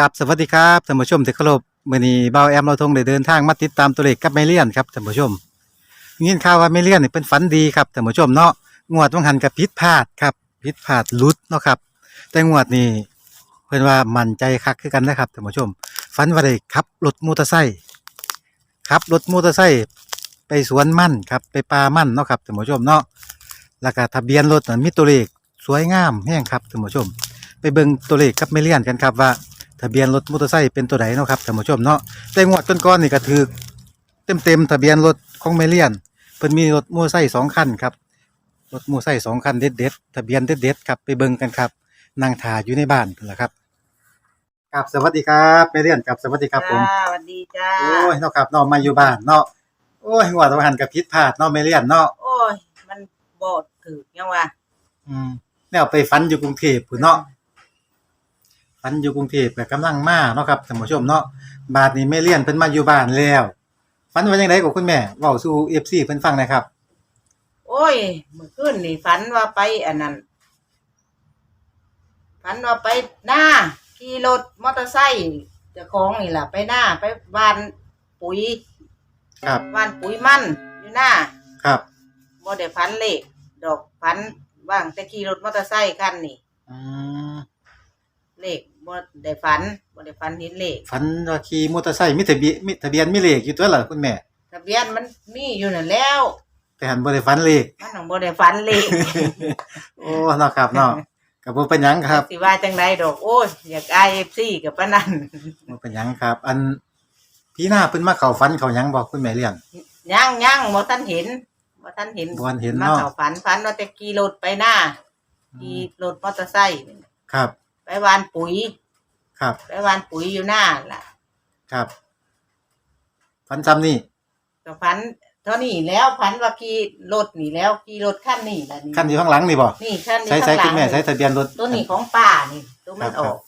กับสวัสดีครับท่านผู้ชมที่เคารพมื้อนี้เบาแอมเราทงได้เดินทางมาติดตามตัวเลขกับแมเลียนครับท่านผู้ชมยินข่าวว่าแมเลียนนี่เป็นฝันดีครับท่านผู้ชมเนาะงวดต้องหันกับผิดพลาดครับผิดพลาดลุดเนาะครับ แต่งวดนี้เพิ่นว่ามั่นใจคักคือกันนะครับท่านผู้ชมฝันว่าได้ขับรถมอเตอร์ไซค์ขับรถมอเตอร์ไซค์ไปสวนมั่นครับไปป่ามั่นเนาะครับท่านผู้ชมเนาะแล้วก็ทะเบียนรถนั้นมีตัวเลขสวยงามแห้งครับท่านผู้ชม ไปเบิ่งตัวเลขกับแมเลียนกันครับว่า ทะเบียนรถมอเตอร์ไซค์เป็นตัวไหนเนาะครับท่านผู้ชมเนาะแต่งวดก้อนๆนี่ก็ถือเต็มเต็มๆทะเบียนรถของเมเลียนเพิ่นมีรถมอเตอร์ไซค์สองคันครับรถมอเตอร์ไซค์สองคันเด็ดๆทะเบียนเด็ดๆครับไปเบิ่งกันครับนั่งถ่ายอยู่ในบ้านเพิ่นล่ะครับครับสวัสดีครับเมเลียนครับสวัสดีครับผมจ้าสวัสดีจ้าโอ้ยเนาะครับเนาะมาอยู่บ้านเนาะโอ้ยงวดว่าหันกับผิดพลาดเนาะเมเลียนเนาะโอ้ยมันบอดถือยังว่าอืมแนวไปฝันอยู่กรุงเทพพุ่นเนาะ ฝันอยู่กรุงเทพก็กำลังมาเนาะครับท่านผู้ชมเนาะบาดนี้แม่เลี้ยนเพิ่นมาอยู่บ้านแล้วฝันว่าจังไดกับคุณแม่เว้าสู่ FC เพิ่นฟังหนะครับ โอ้ยเมื่อคืนนี่ฝันว่าไปอันนั้นฝันว่าไปหน้าขี่รถมอเตอร์ไซค์เจ้าของนี่ล่ะ ไปหน้าไปบ้านปุ๋ยครับ บ้านปุ๋ยมันอยู่หน้าครับบ่ได้ฝันเลขดอกฝันว่างแต่ขี่รถมอเตอร์ไซค์คันนี่ อืม เลขบ่ได้ฝันบ่ได้ฝันเห็นเลขฝันว่าขี่มอเตอร์ไซค์มีทะเบียนมีทะเบียนมีเลขอยู่ตัวล่ะคุณแม่ ทะเบียนมันมีอยู่นั่นแล้วแต่หันบ่ได้ฝันเลข มันของบ่ได้ฝันเลข โอ้เนาะครับเนาะก็บ่เป็นหยังครับสิว่าจังไดดอกโอ้ยอยากอายเอฟซีกับปานนั้นบ่เป็นหยังครับ อันพี่หน้าเพิ่นมาเข้าฝันเขาหยังบอกคุณแม่เลี้ยง ยังยังบ่ทันเห็นบ่ทันเห็นบ่ทันเห็นมาเนาะ เข้าฝันฝันว่าแต่ขี่รถไปหน้าขี่รถมอเตอร์ไซค์นี่ครับ ไปหวานปุ๋ย ครับ ไปหวานปุ๋ยอยู่หน้าล่ะครับฝันซ้ำนี่ก็ฝันเท่านี้แล้วฝันว่าขี่รถนี่แล้วขี่รถคันนี้ล่ะนี่คันอยู่ข้างหลังนี่บ่นี่คันนี้ใช้ใช้ข้างหลัคุณแม่ใช้ทะเบียนรถ ตัวนี้ของป้านี่ตัวมันครัอบ อก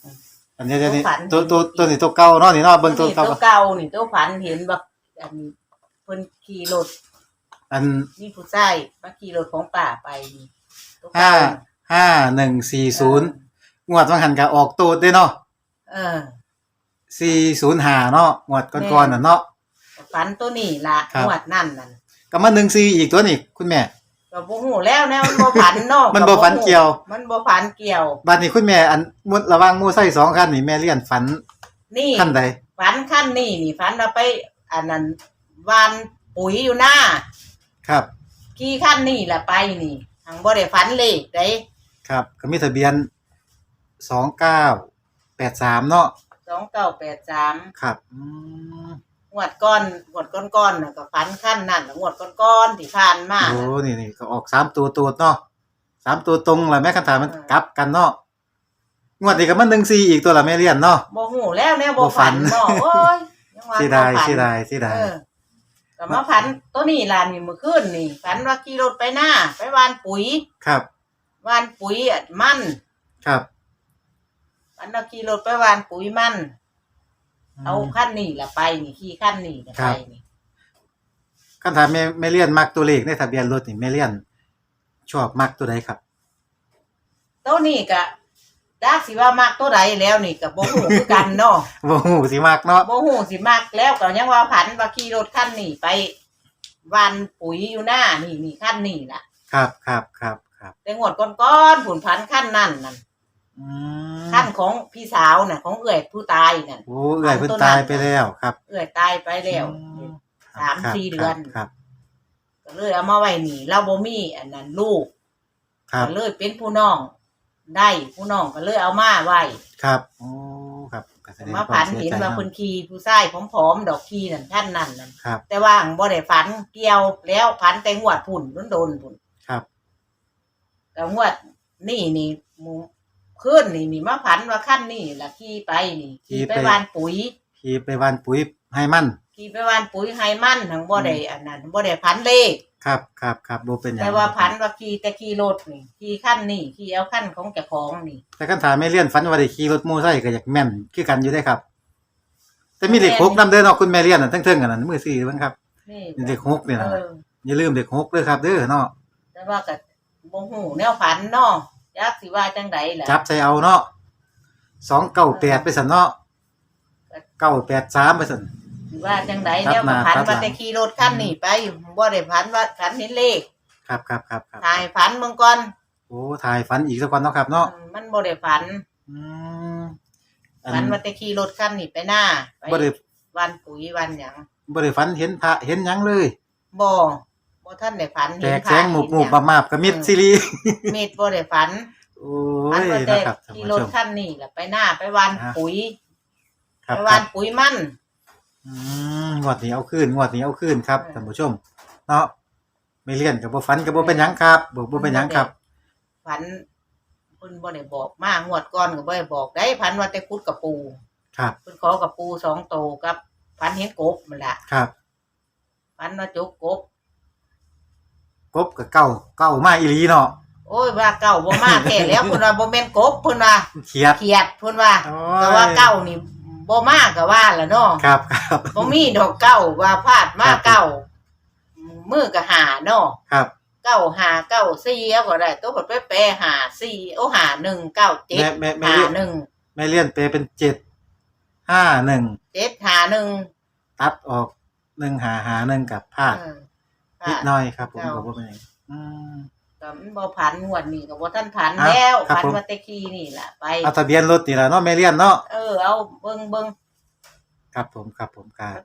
อันนี้อันนี้ฝัน ตัวตัวตัวนี้ตัวเก่าเนาะนี่เนาะเบิ่งตัวนี่เก่าตัวเก่านี่ตัวฝันเห็นว่าอันนี้เพิ่นขี่รถอันนี่ผู้ชายมาขี่รถของป่าไปนี่ตัวห้าเก่าห้าหนึ่งสี่ศูนย์ งวดวังหันก็ออกตัวเด้เนาะเออ สี่ศูนย์ห้าเนาะงวดก่อนๆน่ะเนาะ ฝันตัวนี้ละครับ งวดนั่นนั่นก็มาหนึ่งสี่อีกตัวนี่คุณแม่ ก็บ่ฮู้แล้วแนวมันบ่ฝันเนาะมันบ่ฝันเกี่ยว มันบ่ฝันเกี่ยว บัดนี้คุณแม่อันมุดระหว่างหมู่ไส้สองคันนี่แม่เลี้ยนฝันนี่ คันใดฝันขั้นนี่นี่ฝันว่าไปอันนั้นวานปุ๋ยอยู่หน้าครับ ขี่ขั้นนี่ล่ะไปนี่ทางบ่ได้ฝันเลขได้ครับ ก็มีทะเบียน สองเก้าแปดสามเนาะ2983ครับอืมงวดก้อนงวดก้อนๆน่ะก็ฝันขั้นนั่นน่ะงวดก้อนๆที่ผ่านมาโอ้น่ะ นี่นี่ก็ออกสามตัวตัวเนาะสามตัวตรงแหละแม่คันถามมันเออ กลับกันเนาะงวดนี้ก็มันหนึ่งสี่อีกตัวละแม่เลี้ยนเนาะ บ่ฮู้แล้วแนวบ่บ่ฝัฝันนเนาะโอ้ยยังว่าเสียดายบ่ฝันเสียดายเสียดายเออก็มาฝันตัวนี้ล่ะนี่มื้อคืนนี่ฝันว่าขี่รถไปหน้าไปหวานปุ๋ยครับหวานปุ๋ยอะมัน ครับ ฝันว่าขี่รถไปหวานปุ๋ยมัน เอาคันนี้ล่ะไปนี่ขี่คันนี้ล่ะไปนี่คันถามแม่แม่เลี้ยนมักตัวเลขในทะเบียนรถนี่แม่เลี้ยน ชอบมักตัวใดครับตัวนี้ก็ดักสิว่ามักตัวใดแล้วนี่ก็บ่ฮู้คือกันเนาะบ่ฮู้สิมักเนาะบ่ฮู้สิมักแล้วก็ยังว่าผันว่าขี่รถคันนี้ไปหวานปุ๋ยอยู่หน้านี่นี่คันนี้ล่ะ ครับครับครับครับแต่งวดก้อนๆผุนพันขั้นนั่นนั่น อืมขั้นของพี่สาวน่ะ ของเอื้อยผู้ตายนั่นโอ้เอื้อยเพิ่นตายไปแล้วครับเอื้อยตายไปแล้วอืมสามครับสี่เดือน ครับ ก็เลยเอามาไว้นี่เราบ่มีอันนั้นลูกครับ ก็เลยเป็นผู้น้อง ได้ผู้น้องก็เลยเอามาไว้ครับโอ้ครับก็แสดงมาควผันสียเห็นใจว่าเะคนขี่ผู้ชายผอมๆดอกขี่นั่นท่านนั่นนั่นครับ แต่ว่าหั้งบ่ได้ฝันเกี่ยวแล้วผันแต่งวดพุ่นโดนๆพุ่น ครับ แต่งวดนี่นี่หมู ขึ้นนี่นี่มาผันว่าขั้นนี่ล่ะขี่ไปนี่ขี่ไปหวานปุ๋ยขี่ไปหวานปุ๋ยให้มันขี่ไปหวานปุ๋ยไฮมันทั้งบ่ได้อันนั้นบ่ได้พันเลข ครับครับครับบ่เป็นหยังแต่ว่าพันว่าขี่แต่ขี่รถนี่ขี่ขั้นนี่ขี่เอาขั้นของเจ้าของนี่ แต่คันถามแม่เลี้ยนฝันว่าได้ขี่รถมอไซค์ก็อยากแม่นคือกันอยู่ได้ครับ แต่มีเด็กหกนำเด้อเนาะคุณแม่เลี้ยนน่ะทั้งเทิงกันนั่นมือสี่เบิ่งครับนี่นี่เด็กหกนี่นะเอออย่าลืมเด็กหกเด้อครับเด้อเนาะแต่ว่าก็บ่ฮู้แนวฝันเนาะ จักสิว่าจังใดล่ะ จับใส่เอาเนาะ298ไปซั่นเนาะเก้าแปดสามไปสั่นว่าจังไดครับเดี๋ยวก็พันมาครับว่าแต่ขี่รถคันนี้ไปบ่ได้พันว่าพันเห็นเลข ครับครับครับครับถ่ายพันเมืองก่อนโอ้ถ่ายฝันอีกสักวันเนาะครับเนาะอืมมันบ่ได้พันอืมอันพันว่าแต่ขี่รถคันนี้ไปหน้าไปบ่ได้วันปุ๋ยวันหยังบ่ได้ฝันเห็นพระเห็นหยังเลยบ่ บ่ท่านได้พันแตเห็นกพระแสงหมูบหมูบเห็นหยังมาบๆกับมิดซีรีส์มีดบ่ได้พันโอ้พันยว่าแต่นะครับท่านขี่ผู้รถชม คันนี้แหละไปหน้าไปวันอ่าปุ๋ยครับไปควัรันบปุ๋ยมัน อืมงวดนี้เอาคืนงวดนี้เอาคืนครับเออท่านผู้ชม เนาะไม่เลี่ยนกับบ่ฝันกับบ่เป็นหยังครับบ่บ่เป็นหยังครับพันเพิ่นบ่ได้บอกมางวดก่อนก็บ่ได้บอกได้พันว่าแต่คุดกับปูครับ เพิ่นขอกับปูสองโตวกับพันเห็นกบมันล่ะครับพันว่าจกกบ กบกับเก้าเก้ามาอีหลีเนาะโอ้ยว่าเก่าบ่มาแท้แล้วเพิ่นว่าบ่แม่นกบเพิ่นว่าเขียด เขียดเพิ่นว่าโอ้ก็ว่าเก่านี่บ่มาก็ว่าล่ะเนาะครับครับ บ่มีดอกเก่าว่าพลาดมาครับ เก่ามือก็หาเนาะครับ เก้าหาเก้าสี่เอาก็ได้ตัวเพิ่นไปแปลหาสี่โอ้หาหนึ่งเก้าเจ็ดแม่แม่แม่ หาเลี่ยนหนึ่งแม่เลี่ยนเปเป็นเจ็ดห้าหนึ่งเจ็ดหาหนึ่งตัดออกหนึ่งหาหาหนึ่งกับพลาด เออ นิดหน่อยครับผมเก้าก็บ่เป็นหยังอืม ก็มันบ่ผันงวดนี้ก็บ่ทันผันอะแล้วครับผันผม ว่าแตะกี้นี่ล่ะไป เอาทะเบียนรถนี่แหละเนาะแม่เลี่ยนเนาะเออ เอาเบิ่งเบิ่งครับผมครับผมครับ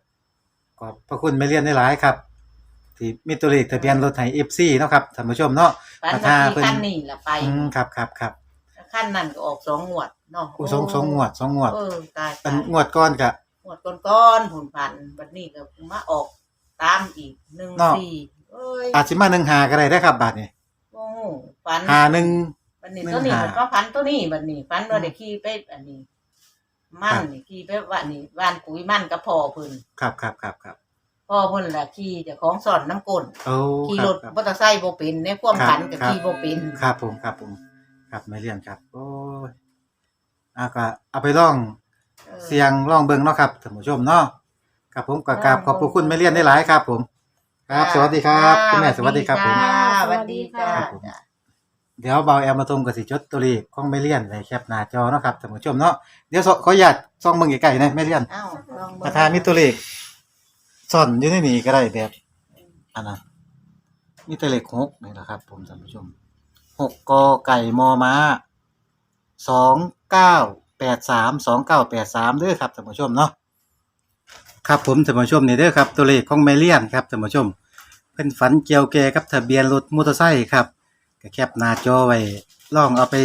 ขอบพระคุณแม่เลี่ยนได้หลายครับ ที่มีตัวเลขทะเบียนรถไถ FC เนาะครับท่านผู้ชมเนาะ ผันราว่าคาที่เพิ่นคันนี้ล่ะไปอืมครับครับครับคันนั้นก็ออกสองงวดเนาะโอ้สองสองงวดสองงวดเออตายอัตานยงวดก้อนกะงวดก่อนๆผุนผันบัดนี้ก็มาออก ตามอีกหนึ่งเนาะ สี่เอ้ยอาจสิมาหนึ่งหาก็ได้ได้อครับบาทนี่โอ้โหฝันหาหนึ่ง บันนี้หนึ่งตัวนี้หามันก็พันตัวนี้บันนี้พันว่าได้ขี่ไปอันนี้ มันครับนี่ขี่ไปว่านี่ว่านปุ๋ยมันก็พอเพิ่นครับครับครับครับพ่อเพิ่นล่ะขี่เจ้าของสอนน้ำก้นโอ้ขี่ครรับถครับ มอเตอร์ไซค์บ่เป็นในความครับฝันก็ครับ ขี่บ่เป็นครับผมครับผมครับไม่เลี่ยนครับ โอ้ยอะก็เอาไปลองออเสียงลองเบิ่งเนาะครับท่านผู้ชมเนาะ ครับผมก็กราบขอบพระคุณไม่เลี่ยนได้หลายครับ ผม ครับ สวัสดีครับคุณแม่สวัสดีครับผมจ้าสวัสดีจ้าครับผม เดี๋ยวเบาแอมมาตรงกับสิจดตัวเลขของไม่เลี่ยนไว้แคปหน้าจอเนาะครับท่านผู้ชมเนาะเดี๋ยวขอขออนุญาตส่องเบิ่งใกล้ๆนะไม่เลี่ยนเอ้าลองประธานมีตัวเลขซ่อนอยู่ในนี้ก็ได้แบบอันนั้นมีตัวเลขหกนี่นะครับ ผมท่านผู้ชมหกกอไก่มอม้าสองเก้าแปดสามสองเก้าแปดสามเด้อครับท่านผู้ชมเนาะ ครับผมท่านผู้ชมนี่เด้อครับตัวเลขของเมเลียนครับท่านผู้ชม เพิ่นฝันเกี่ยวแก่กับทะเบียนรถมอเตอร์ไซค์ครับก็แคปหน้าจอไว้ลองเอาไป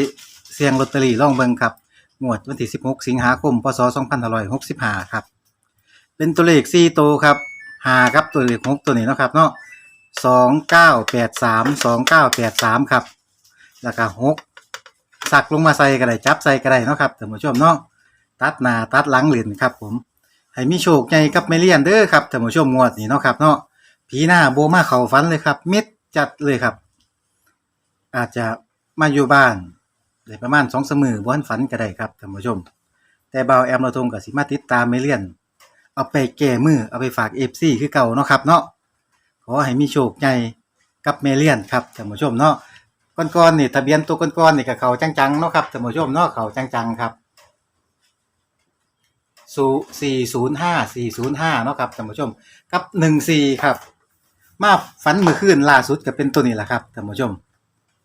เสี่ยงลอตเตอรี่ลองเบิ่งครับงวดวันที่ 16 สิงหาคม พศ 2565 ครับ เป็นตัวเลขสี่ตัวครับหาครับตัวเลขหกตัวนี้เนาะครับเนาะสองเก้าแปดสามสองเก้าแปดสามครับ แล้วก็หกสักลงมาใส่ก็ได้จับใส่ก็ได้เนาะครับท่านผู้ชมเนาะตัดหน้าตัดหลังเหรียญครับผม ให้มีโชคใหญ่กับไม่เลี่ยนเด้อครับท่านผู้ชมงวดนี้เนาะครับเนาะผีหน้าโบมาเข่าฟันเลยครับม็ดจัดเลยครับ อาจจะมาอยู่บ้านได้ประมาณสองสามือบ้านฝันก็ได้ครับท่านผู้ชม แต่เบาแอมเราทงกับสิมาติดตามไม่เลี่ยน เอาไปแก้มือเอาไปฝากเอฟซีคือเก่าเนาะครับเนาะขอให้มีโชคใหญ่กับเมเลียนครับท่านผู้ชมเนาะก้อนๆนี่ทะเบียนตัวก้อนๆนี่กับเขาจังๆเนาะครับท่านผู้ชมเนาะเขาจังๆครับ ศูสี่ศูนย์ห้าสี่ศูนย์ห้าเนาะครับท่านผู้ชมกับหนึ่งสี่ครับ มาฝันเมื่อคืนล่าสุดก็เป็นตัวนี้แหละครับท่านผู้ชม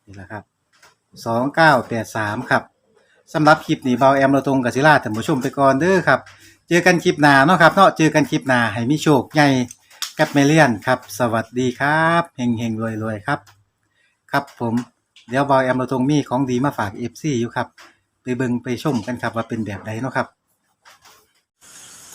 นี่แหละครับสองเก้าแปดสามครับสำหรับคลิปนี้เบาแอมเราตรงกับศิลาท่านผู้ชมไปก่อนเด้อครับ เจอกันคลิปหน้าเนาะครับเนาะเจอกันคลิปหน้าให้มีโชคใหญ่กับเมเลียนครับ สวัสดีครับเฮงเฮงรวยรวยครับ ครับผมเดี๋ยวบอยแอมเราตรงมีของดีมาฝากเอฟซีอยู่ครับ ไปเบิงไปชมกันครับว่าเป็นแบบใดเนาะครับ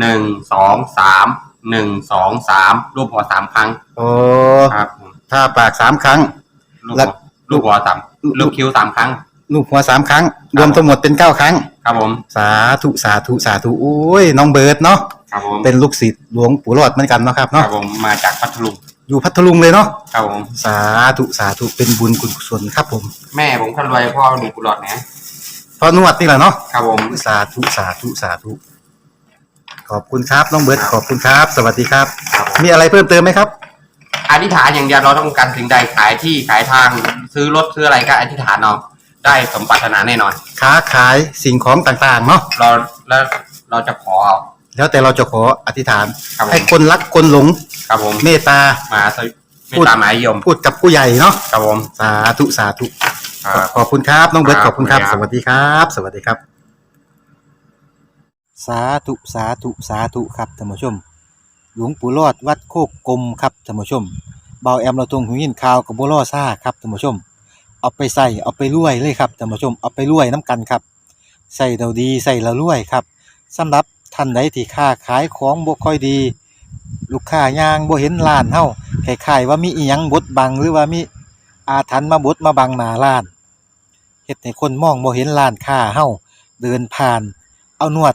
หนึ่งสองสามหนึ่งสองสามรูปหัวสามครั้งโอ้ครับผมถ้าปากสามครั้ง ลูกแล้หัววลูกหัวสามลูกคิ้วสามครั้ง ลูกหัวสามครั้ง รวมทั้งหมดเป็นเก้าครั้ง ครับผม สาธุสาธุสาธุโอ้ยน้องเบิร์ดเนาะครับผมเป็นลูกศิษย์หลวงปู่รอดเหมือนกันเนาะครับครัเนาะบผมมาจากพัทลุงอยู่พัทลุงเลยเนาะครับผมสาธุสาธุเป็นบุญคุณกุศลครับผมแม่ผมคนรวยพ่อมีกุหลาบนะพอนวดนี่แหละเนาะครับผม สาธุสาธุสาธุ ขอบคุณครับน้องเบิร์ดขอบคุณครับ สวัสดีครับ ครับผม มีอะไรเพิ่มเติมไหมครับ อธิษฐานอย่างเดียวเราต้องการสิ่งใดขายที่ขายทางซื้อรถซื้ออะไรก็อธิษฐานเอาได้สมปรารถนาแน่นอน ค้าขายสิ่งของต่างๆเนาะเราแล้วเราจะขอเอา แล้วแต่เราจะขออธิษฐาน ครับผม ให้คนรักคนหลงครับผมเมตตา มาสวิไม่ตามหมายยมพูดกับผู้ใหญ่เนาะครับผมสาธุสาธุ ครับ ขอบคุณครับ น้องเบิร์ตคขรับอบคุณครับขอบสคุณครับวัสดีครับ สวัสดีครับ สาธุสาธุสาธุครับท่านผู้ชม หลวงปู่รอดวัดโคกกลมครับท่านผู้ชมเบาแอมเราตรงหูยินข่าวกับบัวล่อซ่าครับท่านผู้ชม เอาไปใส่เอาไปรวยเลยครับท่านผู้ชมเอาไปรวยน้ำกันครับใส่เราดีใส่เรารวยครับสำหรับท่านใดที่ค้าขายของบ่ค่อยดี ลูกค้ายางบ่เห็นร้านเฮาคล้ายๆว่ามีอีหยังบดบังหรือว่ามีอาถรรพ์มาบดมาบังหน้าร้านเฮ็ดให้คนมองบ่เห็นร้านค้าเฮาเดินผ่าน เอานวด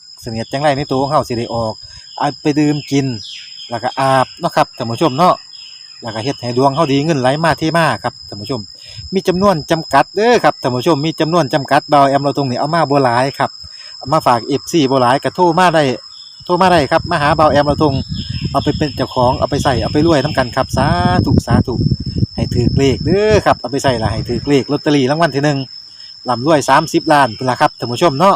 เสนียดจังไรในตัวของเฮาสิได้ออกเอาไปดื่มกิน แล้วก็อาบเนาะครับท่านผู้ชมเนาะแล้วก็เฮ็ดให้ดวงเฮาดีเงินไหลมาเทมาครับท่านผู้ชม มีจำนวนจำกัดเด้อครับท่านผู้ชมมีจำนวนจำกัดเบาแอมเราตรงนี้เอามาบ่หลายครับเอามาฝาก FC บ่หลายก็โทรมาได้โทรมาได้ครับมาหาเบาแอมเราตรงเอาไปเป็นเจ้าของเอาไปใส่เอาไปรวยน้ำกันครับสาธุสาธุให้ถือเลขเด้อครับเอาไปใส่ละให้ถือเลขลอตเตอรี่รางวัลที่หนึ่งลำรวย30ล้านพุ่นละครับท่านผู้ชมเนาะ